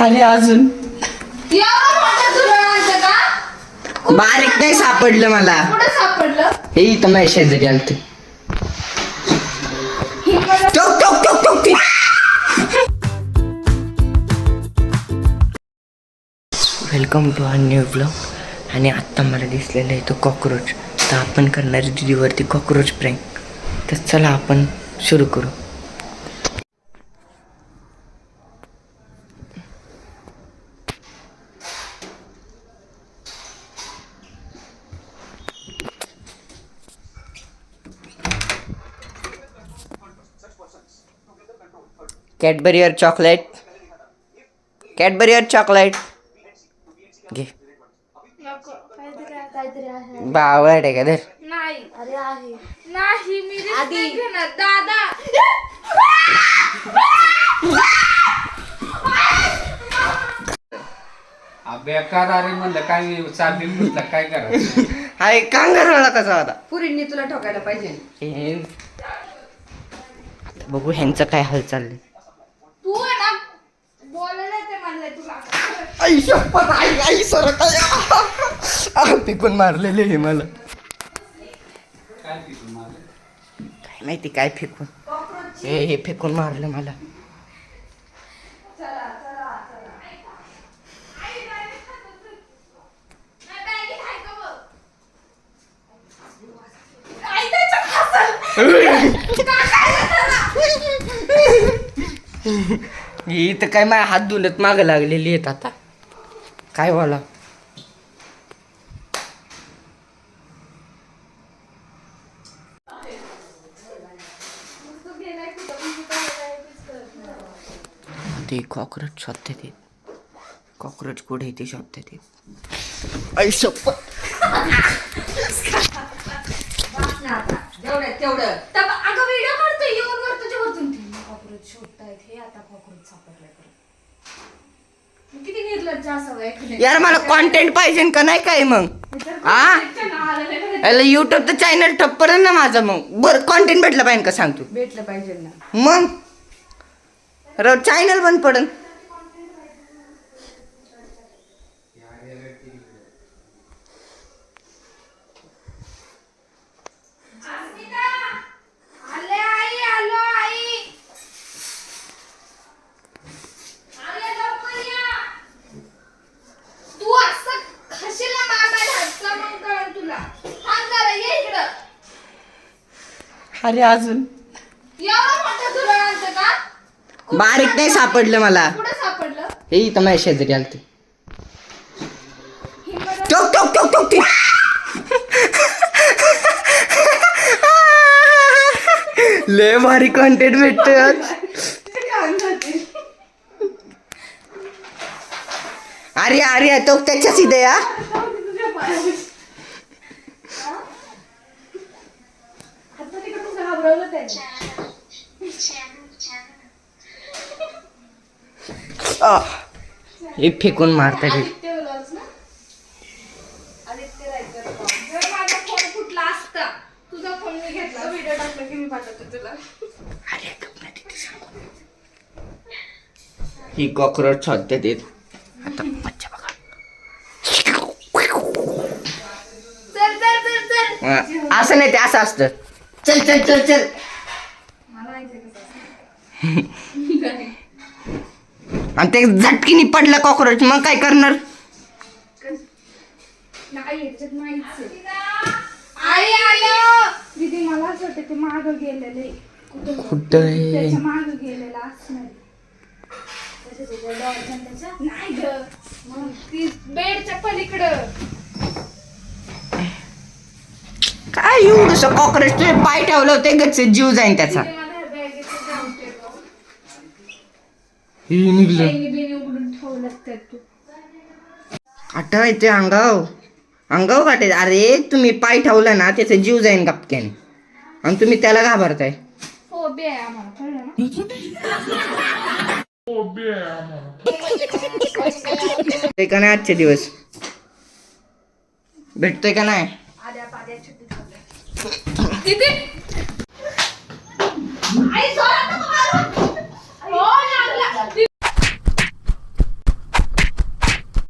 आणि अजून. बारीक नाही सापडलं? मला. कुठं सापडलं? हे इथं माझ्या शेजारी आलत. हिंगणं टोक टोक टोक टोक welcome to our new blog आणि आत्ता मला दिसलेला आहे तो कॉक्रोच तर आपण करणार आहे दीदीवरती कॉक्रोच प्रँक तर चला आपण सुरू करू. कॅडबरीवर चॉकलेट. कॅडबरीवर चॉकलेट. घे. काहीतरी आहे, बावळट का धर. नाही. मी आधी. घेणार. दादा. हा, बेकार अरे म्हणलं काय चालली म्हटलं काय करायचं? हाय कसा होता? पुरींनी तुला ठोकायला पाहिजे. हे- बघू ह्यांचं काय हाल चाललंय तू आहे ना बोलायला ते म्हणलंय तुला आई शपथ आई आई सर काय पिकून मारलेले हे मला. काय काय माहिती काय फेकून? हे हे फेकून मारलं मला. इथं ही तर काय माझ्या हात धुलत माग लागलेली आहेत आता. काय बोला? ते कॉक्रोच शोधते ते. कॉक्रोच कुठे ते शोधते ते. तेवढं अगं व्हिडिओ काढतोय येऊन वर तुझ्या वरतून. कॉक्रोच शोधतायत हे आता कॉक्रोच. मग किती निर्लज्ज असावं एखाद्या यार मला कॉन्टेंट पाहिजे का नाही काय मग? आ? याला युट्यूबचं चॅनल ठप्प पडेल ना माझं मग. बरं कॉन्टेंट भेटलं पाहिजे का सांग तू? भेटलं पाहिजे ना. मग? र चॅनल बंद पडन आले आई आलो आई आले लवकर या. तू असं खाशील ना मामाला हातचा मग कळन तुला थांब जरा ये इकडं अरे अजून. एवढं मोठं झुरळांचं का? बारीक नाही सापडलं? मला. कुठं सापडलं? हे इथं माझ्या शेजारी आलत. टोक टोक टोक टोक टोक. लय भारी कॉन्टेंट भेटतोय आज. अरे अरे तो त्याच्याच इथे या आता तिकडे तुझं घाबरवलं त्याने आ, हे फेकून मारतात हे. आदित्य vlogs ना? आदित्य रायकर vlog. जर माझा फोन फुटला असता तुझा फोन मी घेतला व्हिडिओ टाकला की मी पाठवते तुला अरे गप ना? तिथे सांगू. ही कॉक्रोच शोधते ते. आता मच्छा बघा. चल चल चल चल. हा, असं नाही ते असं असतं. चल चल चल चल मला माहिती आहे कसं असतं. आणि ते झटकीने पडलं कॉक्रोच मग काय करणार? नाही याच्यात नाहीच आहे. आई आलो! दीदी मला असं वाटतं ते माग गेलेले कुठं? कुठं आहे? त्याच्या माग गेलेला असणार त्याच्या त्याच्या डॉलच्या आणि त्याच्या नाही ग. मग ती बेडच्या पलीकडं. काय एवढस कॉक्रोच तुझे पाय ठेवलं होते गच्च जीव जाईन त्याचा तिने मला ह्या बॅगेत जाऊन ठेवलं. ही निघलं. उघडून ठेवलं तू. आठवायचे अंगाव. अंगाव काटे. अरे तुम्ही पाय ठेवला ना त्याचा जीव जाईन गपक्याने. आणि तुम्ही त्याला घाबरताय. हो बे आहे आम्हाला कळलं ना? भेटतोय का नाही आजचे दिवस? भेटतोय का नाही? आद्या पाद्या छुट्टी दीदी